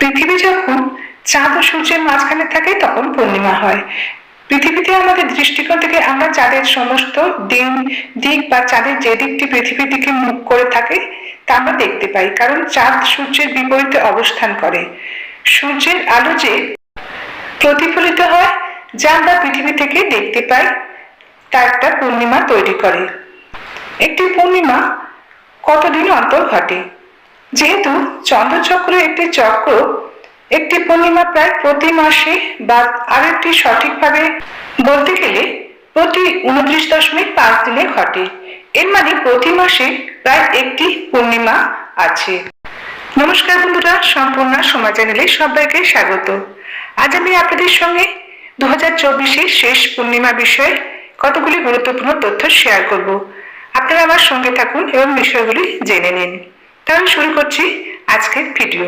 পৃথিবী যখন চাঁদ ও সূর্যের মাঝখানে থাকে, তখন পূর্ণিমা হয়। পৃথিবীতে আমাদের দৃষ্টিকোণ থেকে আমরা চাঁদের সমস্ত দিন, দিক বা চাঁদের যে দিকটি পৃথিবীর দিকে মুখ করে থাকে, তা আমরা দেখতে পাই। কারণ চাঁদ সূর্যের বিপরীতে অবস্থান করে। সূর্যের আলো যে প্রতিফলিত হয়, যা আমরা পৃথিবী থেকে দেখতে পাই, তা একটা পূর্ণিমা তৈরি করে। একটি পূর্ণিমা কতদিন অন্তর ঘটে? যেহেতু চন্দ্রচক্র একটি চক্র, একটি পূর্ণিমা প্রায় প্রতি মাসে বা আরেকটি সঠিকভাবে বলতে গেলে প্রতি উনত্রিশ দশমিক পাঁচ দিনে ঘটে। এর মানে প্রতি মাসে প্রায় একটি পূর্ণিমা আছে। নমস্কার বন্ধুরা, সম্পূর্ণ সময় চ্যানেলে সবাইকে স্বাগত। আজ আমি আপনাদের সঙ্গে দু হাজার চব্বিশের শেষ পূর্ণিমা বিষয়ে কতগুলি গুরুত্বপূর্ণ তথ্য শেয়ার করব। আপনারা আমার সঙ্গে থাকুন এবং বিষয়গুলি জেনে নিন। তাহলে শুরু করছি আজকের ভিডিও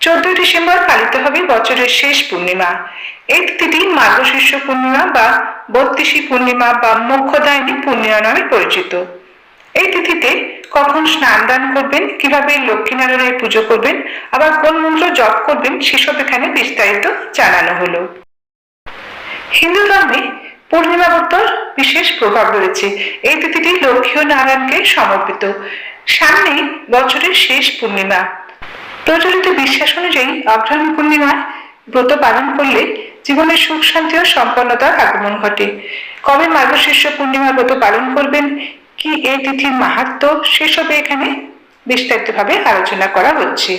চোদ্দই ডিসেম্বর পালিত হবে বছরের শেষ পূর্ণিমা। এই তিথিটি মার্গশীর্ষ পূর্ণিমা বা বত্রিশী পূর্ণিমা বা মোক্ষদায়নী পূর্ণিমা নামে পরিচিত। এই তিথিতে কখন স্নান দান করবেন, কীভাবে লক্ষ্মীনারায়ণের পুজো করবেন, আবার কোন মন্ত্র জপ করবেন, সেসব এখানে বিস্তারিত জানানো হলো। হিন্দু ধর্মে পূর্ণিমা ব্রতর বিশেষ প্রভাব রয়েছে। এই তিথিটি লক্ষ্মী ও নারায়ণকে সমর্পিত। সামনে বছরের শেষ পূর্ণিমা। প্রচলিত বিশ্বাস অনুযায়ী অগ্রহায়ণ পূর্ণিমায় ব্রত পালন করলে জীবনে সুখ, শান্তি ও সম্পন্নতার আগমন ঘটে। কবে মার্গশীর্ষ পূর্ণিমা ব্রত পালন করবেন, কি এই তিথির মাহাত্ম, সেসবে এখানে বিস্তারিতভাবে আলোচনা করা হচ্ছে।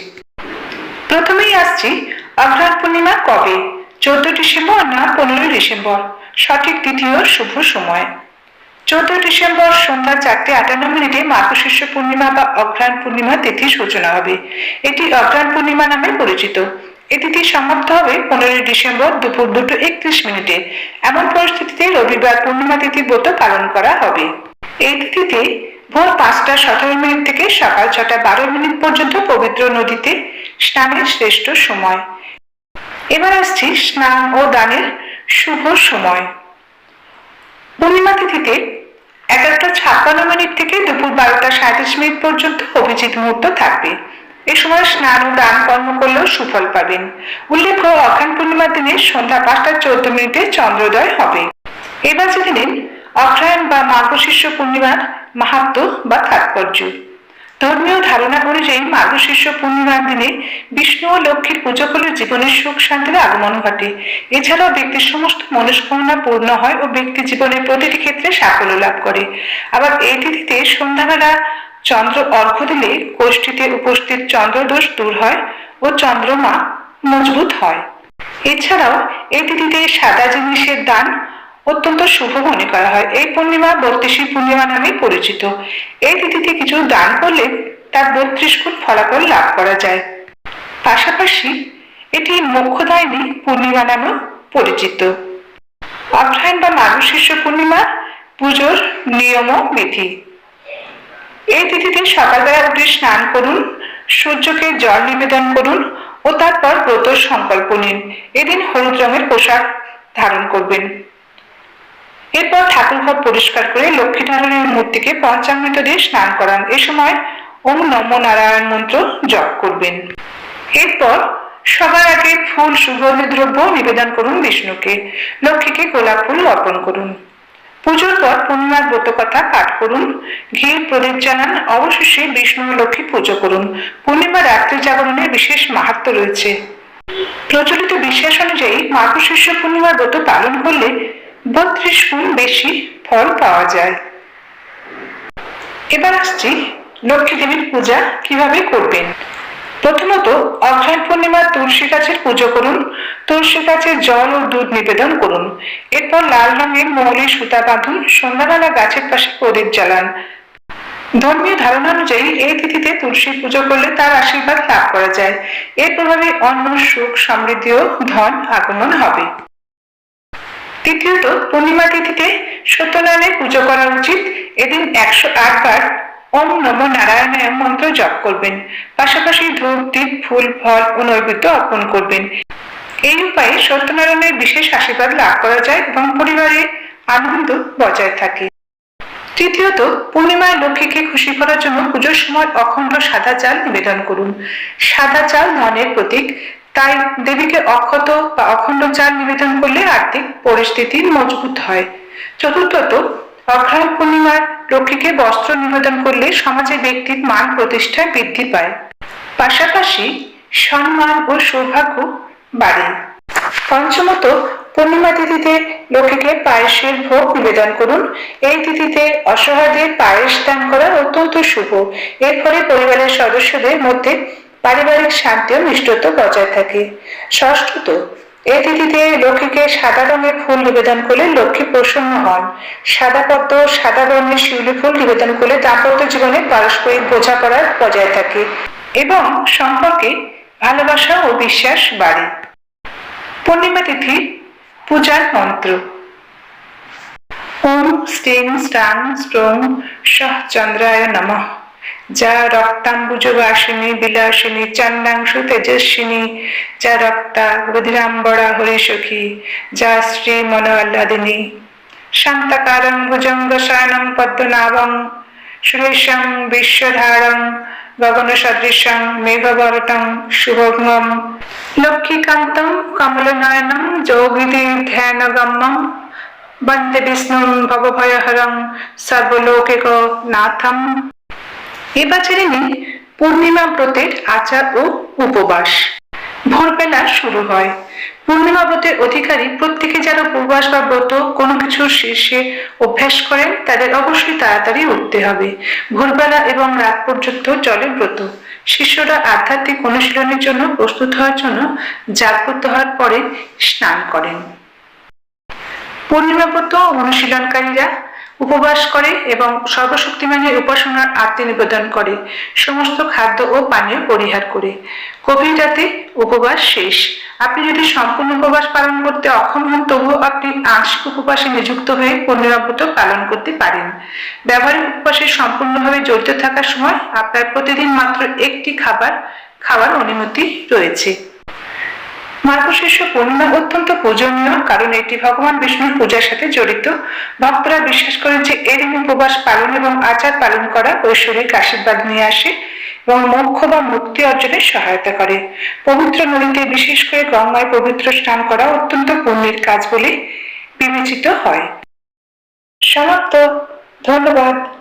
প্রথমেই আসছি অগ্রহায়ণ পূর্ণিমা কবে? চোদ্দ ডিসেম্বর না পনেরোই ডিসেম্বর? সঠিক তিথি ও শুভ সময়। চোদ্দ ডিসেম্বর সন্ধ্যা চারটে আটান্ন মিনিটে মার্গশীর্ষ পূর্ণিমা বা অগ্রহায়ণ পূর্ণিমা তিথি সূচনা হবে। এটি অগ্রহায়ণ পূর্ণিমা নামে পরিচিত। এই তিথি সমাপ্ত হবে পনেরোই ডিসেম্বর দুপুর দুটো একত্রিশ মিনিটে। এমন পরিস্থিতিতে রবিবার পূর্ণিমা তিথি ব্রত পালন করা হবে। এই তিথিতে ভোর পাঁচটা সতেরো মিনিট থেকে সকাল ছটা বারো মিনিট পর্যন্ত পবিত্র নদীতে স্নানের শ্রেষ্ঠ সময়। এবার আসছি স্নান ও দানের শুভ সময়। পূর্ণিমা তিথিতে এগারোটা ছাপ্পান্ন মিনিট থেকে দুপুর বারোটা সাঁত্রিশ মিনিট পর্যন্ত অভিজিৎ মুহূর্ত থাকবে। এ সময় স্নান ও দান কর্ম করলেও সুফল পাবেন। উল্লেখ্য অখান পূর্ণিমার দিনে সন্ধ্যা পাঁচটা চোদ্দ মিনিটে চন্দ্রোদয় হবে। এবার জেনে নিন অগ্রহায়ণ বা মাঘ শিষ্য পূর্ণিমার মাহাত্ম বা তাৎপর্য। ধর্মীয় ধারণা অনুযায়ী মার্গশীর্ষ পূর্ণিমার দিনে বিষ্ণু ও লক্ষ্মীর পুজো করলে জীবনের সুখ শান্তির আগমন ঘটে। এছাড়াও ব্যক্তির সমস্ত মনস্কামনা পূর্ণ হয় ও ব্যক্তি জীবনের প্রতিটি ক্ষেত্রে সাফল্য লাভ করে। আবার এই তিথিতে সন্ধ্যাবেলা চন্দ্র অর্ঘ্য দিলে কোষ্ঠীতে উপস্থিত চন্দ্রদোষ দূর হয় ও চন্দ্রমা মজবুত হয়। এছাড়াও এই তিথিতে সাদা জিনিসের দান অত্যন্ত শুভ মনে করা হয়। এই পূর্ণিমা বত্রিশী পূর্ণিমা নামে পরিচিত। এই তিথিতে কিছু দান করলে তার বত্রিশ গুণ ফলাফল লাভ করা যায়। পাশাপাশি এটি মোক্ষদায়নী পূর্ণিমা নামেও পরিচিত। অগ্রহায়ণ বা মানুষ শিষ্য পূর্ণিমা পুজোর নিয়ম বিধি। এই তিথিতে সকালবেলা উঠে স্নান করুন, সূর্যকে জল নিবেদন করুন ও তারপর ব্রত সংকল্প নিন। এদিন হলুদ রঙের পোশাক ধারণ করবেন। এরপর ঠাকুর ঘর পরিষ্কার করে লক্ষ্মীনারায়ণের মূর্তিকে পঞ্চামৃত দিয়ে স্নান করান। এ সময় ওম নম নারায়ণ মন্ত্র জপ করবেন। এরপর সবার আগে ফুল সুগন্ধি দ্রব্য নিবেদন করুন বিষ্ণুকে। লক্ষ্মীকে গোলাপ ফুল অর্পণ করুন। পুজোর পর পূর্ণিমার ব্রত কথা পাঠ করুন। ঘি প্রদীপ জানান অবশেষে বিষ্ণু লক্ষ্মী পুজো করুন। পূর্ণিমা রাত্রি জাগরণের বিশেষ মাহাত্ম রয়েছে। প্রচলিত বিশ্বাস অনুযায়ী মার্গশীর্ষ পূর্ণিমার ব্রত পালন করলে বত্রিশ গুণ বেশি ফল পাওয়া যায়। এবার আসছি লক্ষ্মী দেবীর পূজা কীভাবে করবেন? প্রথমত অগ্রহায়ণ পূর্ণিমার তুলসী গাছের পুজো করুন। তুলসী গাছের জল ও দুধ নিবেদন করুন। এরপর লাল রঙের মৌলি সুতা বাঁধুন, সন্ধ্যাবেলা গাছের পাশে প্রদীপ জ্বালান। ধর্মীয় ধারণা অনুযায়ী এই তিথিতে তুলসী পুজো করলে তার আশীর্বাদ লাভ করা যায়। এর প্রভাবে অন্য সুখ, সমৃদ্ধি ও ধন আগমন হবে। তৃতীয়ত পূর্ণিমা তিথিতে সত্যনারায়ণের পুজো করা উচিত। এদিন একশো আট বার ওম নম নারায়ণের মন্ত্র জপ করবেন। পাশাপাশি ধূপ দ্বীপ ফুল, ফল ও নৈবেদ্য অর্পণ করবেন। এই উপায়ে সত্যনারায়ণের বিশেষ আশীর্বাদ লাভ করা যায় এবং পরিবারে আনন্দ বজায় থাকে। তৃতীয়ত পূর্ণিমায় লক্ষ্মীকে খুশি করার জন্য পুজোর সময় অখণ্ড সাদা চাল নিবেদন করুন। সাদা চাল ধনের প্রতীক। তাই দেবীকে অক্ষত বা অখণ্ড চাল নিবেদন করলে আর্থিক পরিস্থিতি মজবুত হয়। চতুর্থত অগ্রহায়ণ পূর্ণিমার লক্ষ্মীকে বস্ত্র নিবেদন করলে সমাজে ব্যক্তির মান প্রতিষ্ঠা বৃদ্ধি পায়। পাশাপাশি সম্মান ও সৌভাগ্য বাড়ে। পঞ্চমত, পূর্ণিমা তিথিতে লক্ষ্মীকে পায়েসের ভোগ নিবেদন করুন। এই তিথিতে অসহায়দের পায়েস দান করা অত্যন্ত শুভ। এর ফলে পরিবারের সদস্যদের মধ্যে পারিবারিক শান্তি ও মিষ্টত্ব বজায় থাকে। ষষ্ঠত, এ তিথিতে লক্ষ্মীকে সাদা রঙের ফুল নিবেদন করলে লক্ষ্মী প্রসন্ন হন। সাদা পদ্ম, সাদা রঙের শিউলি ফুল নিবেদন করলে দাম্পত্য জীবনে পারস্পরিক বোঝাপড়া বজায় থাকে এবং সম্পর্কে ভালোবাসা ও বিশ্বাস বাড়ে। পূর্ণিমা তিথি, পূজার মন্ত্র। ওম স্টিং স্টাং স্ট্রং সহ চন্দ্রায় নমঃ। যা রক্তাম্বুজবাসিনী, বিলাসিনী চন্দাংশু তেজস্বিনী, যা রক্তা রুধিরাম্বরা হরিসখী যা শ্রী মনোল্লাদিনী শান্তকারং ভুজঙ্গ শয়নং পদ্মনাভং সুরেশং বিশ্বধারং গগন সদৃশং মেঘবরটং শুভঙ্গম লক্ষ্মীকান্তম কমলনয়নম যোগিতি ধ্যানগম্যম বন্দে বিষ্ণুম ভবভয়হরং সর্বলোকিক নাথম। এবার নিন পূর্ণিমা ব্রতের আচার ও উপবাস। ভোরবেলা শুরু হয়। পূর্ণিমা ব্রতের অধিকারী প্রত্যেকে যারা উপবাস বা ব্রত কোনো কিছুর শীর্ষে অভ্যাস করেন, তাদের অবশ্যই তাড়াতাড়ি উঠতে হবে। ভোরবেলা এবং রাত পর্যন্ত চলে ব্রত। শিষ্যরা আধ্যাত্মিক অনুশীলনের জন্য প্রস্তুত হওয়ার জন্য জাগ্রত হওয়ার পরে স্নান করেন। পূর্ণিমা ব্রত অনুশীলনকারীরা উপবাস করে এবং সর্বশক্তিমানের উপাসনার আরতি নিবেদন করে। সমস্ত খাদ্য ও পানীয় পরিহার করে। গভীর রাতে উপবাস শেষ। আপনি যদি সম্পূর্ণ উপবাস পালন করতে অক্ষম হন, তবুও আপনি আংশিক উপবাসে নিযুক্ত হয়ে পূর্ণিমাব্রত পালন করতে পারেন। ব্যবহারিক উপবাসে সম্পূর্ণভাবে জড়িত থাকার সময় আপনার প্রতিদিন মাত্র একটি খাবার খাওয়ার অনুমতি রয়েছে। মার্গশীর্ষ পূর্ণিমা অত্যন্ত পূজনীয়, কারণ এটি ভগবান বিষ্ণুর পূজার সাথে জড়িত। ভক্তরা বিশ্বাস করেন যে দিন উপবাস পালন এবং আচার পালন করা ঐশ্বরিক আশীর্বাদ নিয়ে আসে এবং মোক্ষ বা মুক্তি অর্জনে সহায়তা করে। পবিত্র নদীতে বিশেষ করে গঙ্গায় পবিত্র স্নান করা অত্যন্ত পুণ্যের কাজ বলে বিবেচিত হয়। সমাপ্ত। ধন্যবাদ।